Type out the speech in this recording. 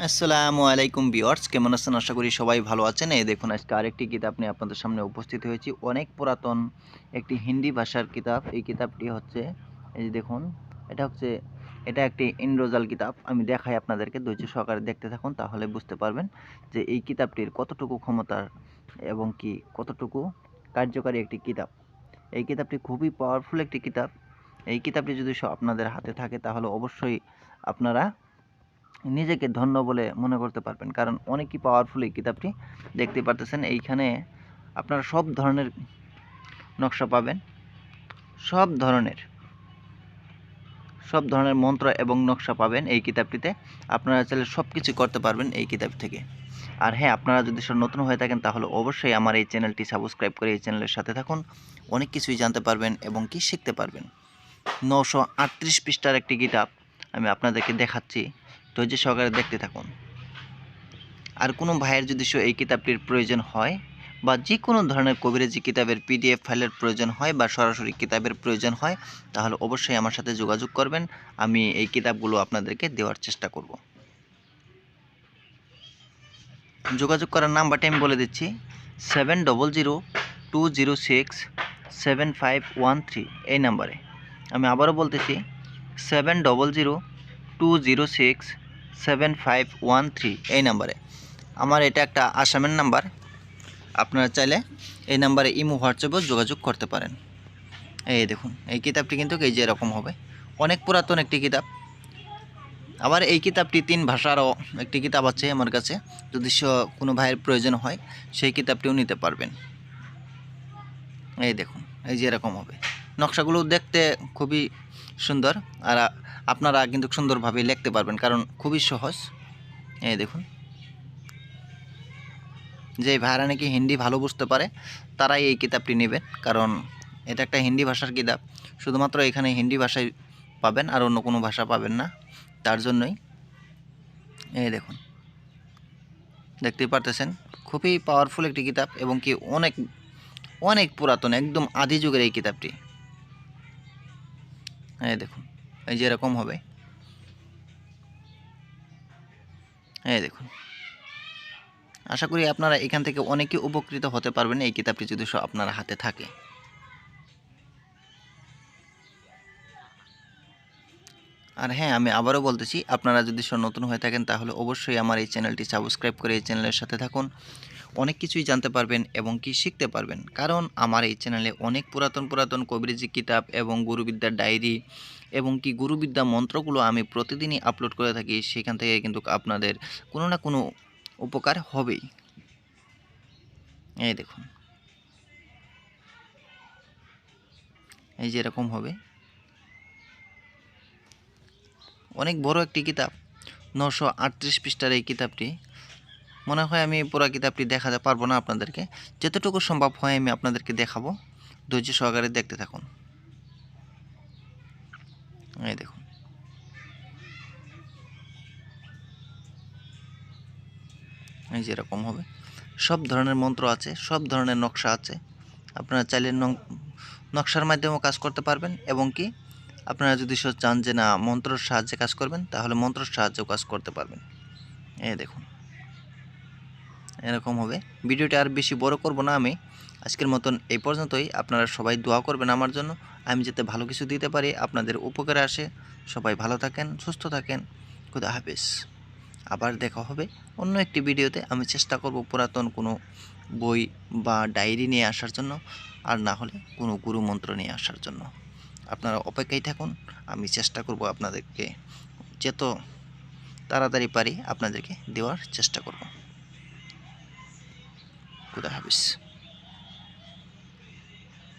আসসালামু আলাইকুম বিয়ার্স কেমন আছেন? আশা করি সবাই ভালো আছেন। এই দেখুন, আজকে আরেকটি কিতাব নিয়ে আপনাদের সামনে উপস্থিত হয়েছি। অনেক পুরাতন একটি হিন্দি ভাষার কিতাব। এই কিতাবটি হচ্ছে, এই যে দেখুন, এটা হচ্ছে, এটা একটি ইন্দ্রজাল কিতাব। আমি দেখাই আপনাদেরকে, ধৈর্য সহকারে দেখতে থাকুন, তাহলে বুঝতে পারবেন যে এই কিতাবটির কতটুকু ক্ষমতার এবং কি কতটুকু কার্যকারী একটি কিতাব। এই কিতাবটি খুবই পাওয়ারফুল একটি কিতাব। এই কিতাবটি যদি আপনাদের হাতে থাকে, তাহলে অবশ্যই আপনারা নিজেকে ধন্য বলে মনে করতে পারবেন। কারণ অনেকই পাওয়ারফুল এই কিতাবটি দেখতে পারতেছেন। এইখানে আপনারা সব ধরনের নকশা পাবেন। সব ধরনের সব ধরনের মন্ত্র এবং নকশা পাবেন এই কিতাবটিতে। আপনারা চাইলে সব কিছু করতে পারবেন এই কিতাব থেকে। আর হ্যাঁ আপনারা যদি সব নতুন হয়ে থাকেন, তাহলে অবশ্যই আমার এই চ্যানেলটি সাবস্ক্রাইব করে এই চ্যানেলের সাথে থাকুন। অনেক কিছুই জানতে পারবেন এবং কি শিখতে পারবেন। নশো আটত্রিশ পৃষ্ঠার একটি কিতাব আমি আপনাদেরকে দেখাচ্ছি। ধৈর্য সহকারে দেখতে থাকুন। আর কোনো ভাইয়ের যদি এই কিতাবটির প্রয়োজন হয় বা যে কোনো ধরনের কবিরাজি কিতাবের পিডিএফ ফাইলের প্রয়োজন হয় বা সরাসরি কিতাবের প্রয়োজন হয়, তাহলে অবশ্যই আমার সাথে যোগাযোগ করবেন। আমি এই কিতাবগুলো আপনাদেরকে দেওয়ার চেষ্টা করব। যোগাযোগ করার নাম্বারটি আমি বলে দিচ্ছি seven double zero two zero six seven five one three এই নাম্বারে। আমি আবারও বলতেছি seven double zero two zero six seven five one three এই নাম্বারে আমার এটা একটা আসামের নাম্বার আপনারা চাইলে এই নাম্বারে ইমো, হোয়াটসঅ্যাপেও যোগাযোগ করতে পারেন। এই দেখুন, এই কিতাবটি কিন্তু এই যে এরকম হবে। অনেক পুরাতন একটি কিতাব। আবার এই কিতাবটি তিন ভাষারও একটি কিতাব আছে আমার কাছে। যদি কোনো ভাইয়ের প্রয়োজন হয়, সেই কিতাবটিও নিতে পারবেন। এই দেখুন, এই যে এরকম হবে। নকশাগুলো দেখতে খুবই সুন্দর। আর আপনারা কিন্তু সুন্দরভাবে লিখতে পারবেন, কারণ খুবই সহজ। এই দেখুন। যে ভাইরা নাকি হিন্দি ভালো বুঝতে পারে, তারাই এই কিতাবটি নেবেন, কারণ এটা একটা হিন্দি ভাষার কিতাব। শুধুমাত্র এখানে হিন্দি ভাষায় পাবেন, আর অন্য কোনো ভাষা পাবেন না। তার জন্যই এই দেখুন। দেখতেই পারতেছেন, খুবই পাওয়ারফুল একটি কিতাব এবং কি অনেক অনেক পুরাতন, একদম আদি যুগের এই কিতাবটি। এই দেখুন। এই যে এরকম হবে। এই দেখুন। আশা করি আপনারা এখান থেকে অনেকে উপকৃত হতে পারবেন এই কিতাবটি যদি আপনার হাতে থাকে। আর হ্যাঁ আমি আবারও বলতেছি, আপনারা যদি স- নতুন হয়ে থাকেন, তাহলে অবশ্যই আমার এই চ্যানেলটি সাবস্ক্রাইব করে এই চ্যানেলের সাথে থাকুন। অনেক কিছুই জানতে পারবেন এবং কি শিখতে পারবেন। কারণ আমার এই চ্যানেলে অনেক পুরাতন পুরাতন কবিরাজি কিতাব এবং গুরুবিদ্যার ডায়েরি এবং কি গুরুবিদ্যা মন্ত্রগুলো আমি প্রতিদিনই আপলোড করে থাকি, সেখান থেকে কিন্তু আপনাদের কোনো না কোনো উপকার হবেই। এই দেখুন। এই যে এরকম হবে। অনেক বড় একটি কিতাব, নশো আটত্রিশ পৃষ্ঠার এই কিতাবটি। মনে হয় আমি পুরো কিতাবটি দেখাতে পারব না আপনাদেরকে। যতটুকু সম্ভব হয় আমি আপনাদেরকে দেখাবো। ধৈর্য সহকারে দেখতে থাকুন। এই দেখুন। এই যে এরকম হবে। সব ধরনের মন্ত্র আছে, সব ধরনের নকশা আছে। আপনারা চাইলে নকশার মাধ্যমেও কাজ করতে পারবেন এবং কি, আপনারা যদি চান যে না, মন্ত্রর সাহায্যে কাজ করবেন, তাহলে মন্ত্রর সাহায্যেও কাজ করতে পারবেন। এই দেখুন। এরকম হবে। ভিডিওটা আর বেশি বড় করব না আমি। আজকের মতন এই পর্যন্তই। আপনারা সবাই দোয়া করবেন আমার জন্য। আমি যাতে ভালো কিছু দিতে পারি, আপনাদের উপকারে আসে। সবাই ভালো থাকেন, সুস্থ থাকেন। খুদা হাফেজ। আবার দেখা হবে অন্য একটি ভিডিওতে। আমি চেষ্টা করব পুরাতন কোনো বই বা ডায়েরি নিয়ে আসার জন্য, আর না হলে কোনো গুরু মন্ত্র নিয়ে আসার জন্য। আপনারা অপেক্ষায় থাকুন। আমি চেষ্টা করব আপনাদেরকে যত তাড়াতাড়ি পারি আপনাদেরকে দেওয়ার চেষ্টা করব। খুদা হাফিজ।